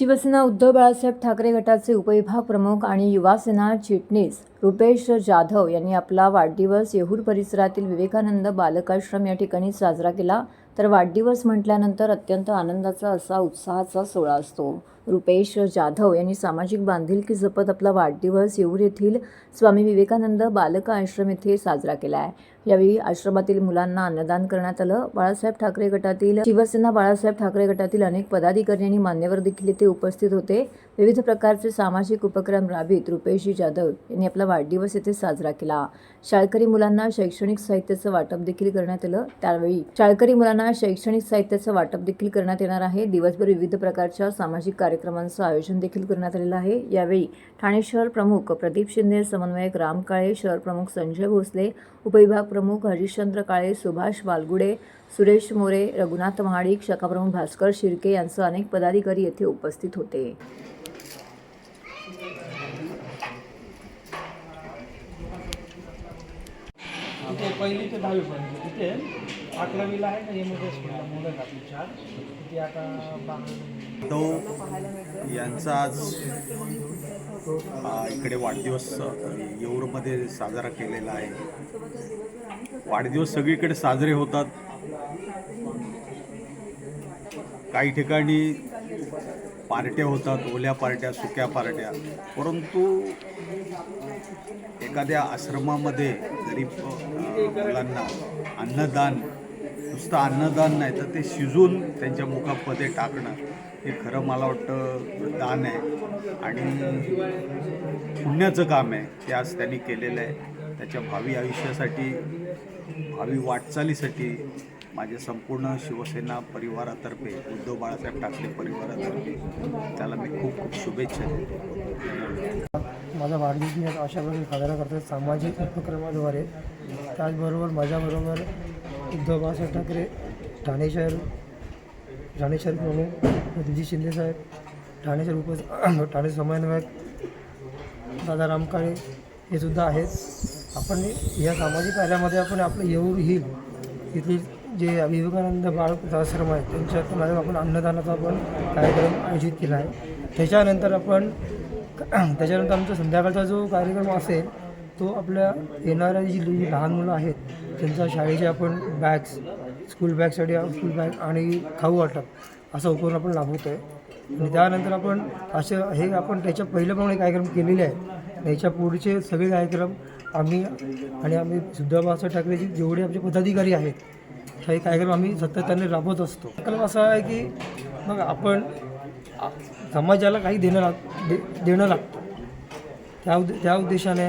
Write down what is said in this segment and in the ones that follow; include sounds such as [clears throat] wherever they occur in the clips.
शिवसेना उद्धव बाळासाहेब ठाकरे गटाचे उपविभाग प्रमुख आणि युवासेना चिटणीस रुपेश जाधव यांनी आपला वाढदिवस येहूर परिसरातील विवेकानंद बालकाश्रम या ठिकाणी साजरा केला. तर वाढदिवस म्हटल्यानंतर अत्यंत आनंदाचा असा उत्साहाचा सोहळा असतो. रुपेश जाधव यांनी सामाजिक बांधिलकी जपत आपला वाढदिवस येऊर येथील स्वामी विवेकानंद बालक आश्रम येथे साजरा केला आहे. यावेळी आश्रमातील मुलांना अन्नदान करण्यात आलं. बाळासाहेब ठाकरे गटातील शिवसेना बाळासाहेब ठाकरे गटातील अनेक पदाधिकारी आणि मान्यवर देखील येथे उपस्थित होते. विविध प्रकारचे सामाजिक उपक्रम राबवित रुपेशजी जाधव यांनी आपला वाढदिवस येथे साजरा केला. शाळकरी मुलांना शैक्षणिक साहित्याचं वाटप देखील करण्यात आलं. त्यावेळी शाळकरी मुलांना शैक्षणिक साहित्याचं वाटप देखील करण्यात येणार आहे. दिवसभर विविध प्रकारच्या सामाजिक कार्यक्रमांचं आयोजन देखील करण्यात आलेलं आहे. यावेळी ठाणे शहर प्रमुख प्रदीप शिंदे समन्वयक राम काळे शहर प्रमुख संजय भोसले उपविभाग प्रमुख हरिश्चंद्र काळे सुभाष बालगुडे सुरेश मोरे रघुनाथ महाडिक शाखाप्रमुख भास्कर शिर्के यांसह अनेक पदाधिकारी येथे उपस्थित होते. पहिली ते दहावीपर्यंत तिथे अकरावीला आहे ना एम एस एस स्कूलला मुलं घातली चार. तिथे आता बांगला तो यांचा आज इकडे वाढदिवस अ, येऊरमध्ये साजरा केलेला आहे. वाढदिवस सगळीकडे साजरे होतात. काही ठिकाणी पार्ट्या होतात ओल्या पार्ट्या सुक्या पार्ट्या. परंतु एखाद्या आश्रमामध्ये गरीब मुलांना अन्नदान नुसतं अन्नदान नाही तर ते शिजून त्यांच्या मुखामध्ये टाकणं हे खरं मला वाटतं दान आहे. आणि पुण्याचं काम आहे ते आज त्यांनी केलेलं आहे. त्याच्या भावी आयुष्यासाठी भावी वाटचालीसाठी माझ्या संपूर्ण शिवसेना परिवारातर्फे उद्धव बाळासाहेब ठाकरे परिवारातर्फे त्याला मी खूप खूप शुभेच्छा देतो. माझा वाढदिवस मी अशा प्रकारे साजरा करतो सामाजिक उपक्रमाद्वारे. त्याचबरोबर माझ्याबरोबर उद्धव बाळासाहेब ठाकरे ठाणे शहर ठाणे शहर प्रमुख प्रदीपजी शिंदे साहेब ठाणे शहर उप [clears throat] ठाणे समन्वयक दादा रामकाळे हे सुद्धा आहेत. आपण या सामाजिक कार्यामध्ये आपण आपलं येऊर हिल इथले जे विवेकानंद बाळ आश्रम आहे त्यांच्यात मॅडम आपण अन्नदानाचा आपण कार्यक्रम आयोजित केला आहे. त्याच्यानंतर आपण त्याच्यानंतर आमचा संध्याकाळचा जो कार्यक्रम असेल तो आपल्या येणाऱ्या जी जी लहान मुलं आहेत त्यांच्या शाळेचे आपण बॅग्स स्कूल बॅगसाठी स्कूल बॅग आणि खाऊ वाटप असा उपक्रम आपण लाभवतो आहे आणि त्यानंतर आपण असे हे आपण त्याच्या पहिल्याप्रमाणे कार्यक्रम केलेले आहे. याच्या पुढचे सगळे कार्यक्रम आम्ही आणि आम्ही सुद्धा बाळासाहेब ठाकरेचे जेवढे आमचे पदाधिकारी आहेत हे कार्यक्रम आम्ही सातत्याने राबवत असतो. कार्यक्रम असा आहे की मग आपण समाजाला काही देणं लाग दे देणं लागतं. त्या उद्दे त्या उद्देशाने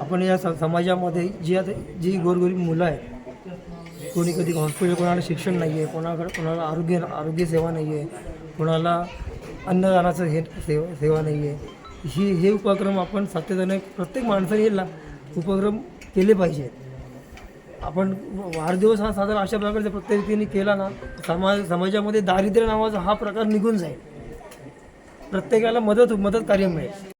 आपण या स- समाजामध्ये जी आता जी गोरगरीब मुलं आहेत कोणी कधी हॉस्पिटल कोणाला शिक्षण नाही आहे कोणाकडे कोणाला आरोग्य आरोग्य सेवा नाही आहे कोणाला अन्नदानाचं हे सेवा सेवा नाही आहे ही हे उपक्रम आपण सातत्याने प्रत्येक माणसाने ला उपक्रम केले पाहिजेत. आपण वाढदिवस हा साधारण अशा प्रकारच्या प्रत्येक व्यक्तीने केला ना समाज समाजामध्ये दारिद्र्य नावाचा हा प्रकार निघून जाईल. प्रत्येकाला मदत मदत कार्य मिळेल.